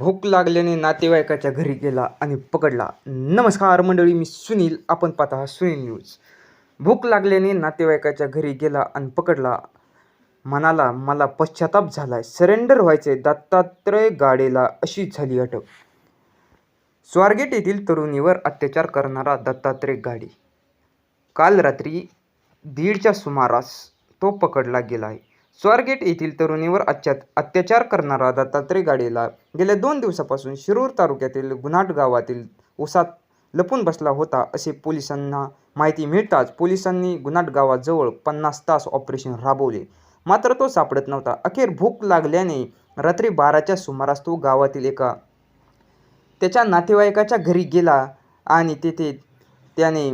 भूक लागल्याने नातेवाईकाच्या घरी गेला आणि पकडला. नमस्कार मंडळी मी सुनील. आपण पाहता सुनील न्यूज. भूक लागल्याने नातेवाईकाच्या घरी गेला आणि पकडला. म्हणाला मला पश्चाताप झालाय. सरेंडर व्हायचे दत्तात्रय गाडेला अशी झाली अटक. स्वारगेट येथील तरुणीवर अत्याचार करणारा दत्तात्रय गाडे. काल रात्री दीडच्या सुमारास तो पकडला गेला आहे. स्वारगेट येथील तरुणीवर अत्या अत्याचार करणारा दत्तात्रय गाडेला गेल्या दोन दिवसापासून शिरूर तालुक्यातील गुन्हाट गावातील उसात लपून बसला होता असे पोलिसांना माहिती मिळताच पोलिसांनी गुन्हाट गावाजवळ पन्नास तास ऑपरेशन राबवले. मात्र तो सापडत नव्हता. अखेर भूक लागल्याने रात्री बाराच्या सुमारास तो गावातील एका त्याच्या नातेवाईकाच्या घरी गेला आणि तेथे त्याने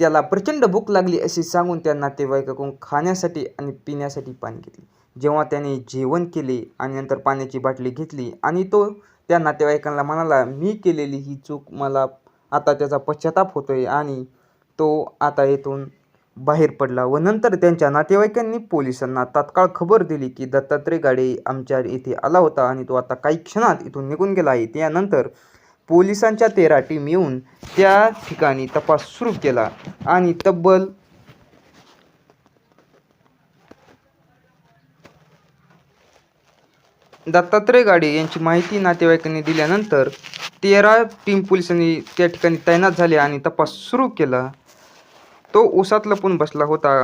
त्याला प्रचंड भूक लागली असे सांगून त्या नातेवाईकाकडून खाण्यासाठी आणि पिण्यासाठी पाणी घेतले. जेव्हा त्याने जेवण केले आणि नंतर पाण्याची बाटली घेतली आणि तो त्या नातेवाईकांना म्हणाला मी केलेली ही चूक मला आता त्याचा पश्चाताप होतो आहे आणि तो आता येथून बाहेर पडला. व नंतर त्यांच्या नातेवाईकांनी पोलिसांना तात्काळ खबर दिली की दत्तात्रय गाडे आमच्या इथे आला होता आणि तो आता काही क्षणात इथून निघून गेला आहे. त्यानंतर पोलिसांच्या तेरा टीम येऊन त्या ठिकाणी तपास सुरू केला आणि तब्बल दत्तात्रय गाडे यांची माहिती नातेवाईकांनी दिल्यानंतर तेरा टीम पोलिसांनी त्या ठिकाणी तैनात झाले आणि तपास सुरू केला. तो उसात लपून बसला होता.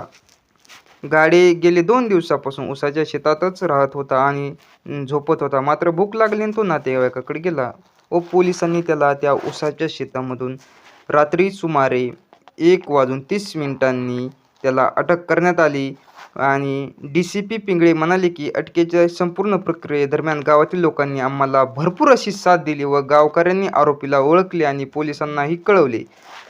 गाडे गेले दोन दिवसापासून उसाच्या शेतातच राहत होता आणि झोपत होता. मात्र भूक लागली तो नातेवाईकाकडे गेला. व पोलिसांनी त्याला त्या उसाच्या शेतामधून रात्री सुमारे एक वाजून तीस मिनिटांनी त्याला अटक करण्यात आली आणि डी सी पी पिंगळे म्हणाले की अटकेच्या संपूर्ण प्रक्रियेदरम्यान गावातील लोकांनी आम्हाला भरपूर अशी साथ दिली व गावकऱ्यांनी आरोपीला ओळखले आणि पोलिसांनाही कळवले.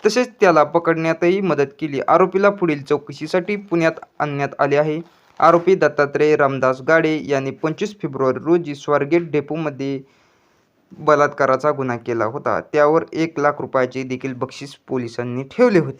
तसेच त्याला पकडण्यातही मदत केली. आरोपीला पुढील चौकशीसाठी पुण्यात आणण्यात आले आहे. आरोपी दत्तात्रय रामदास गाडे यांनी पंचवीस फेब्रुवारी रोजी स्वारगेट डेपोमध्ये बलात्काराचा गुन्हा केला होता. त्यावर एक लाख रुपयाचे देखील बक्षीस पोलिसांनी ठेवले होते.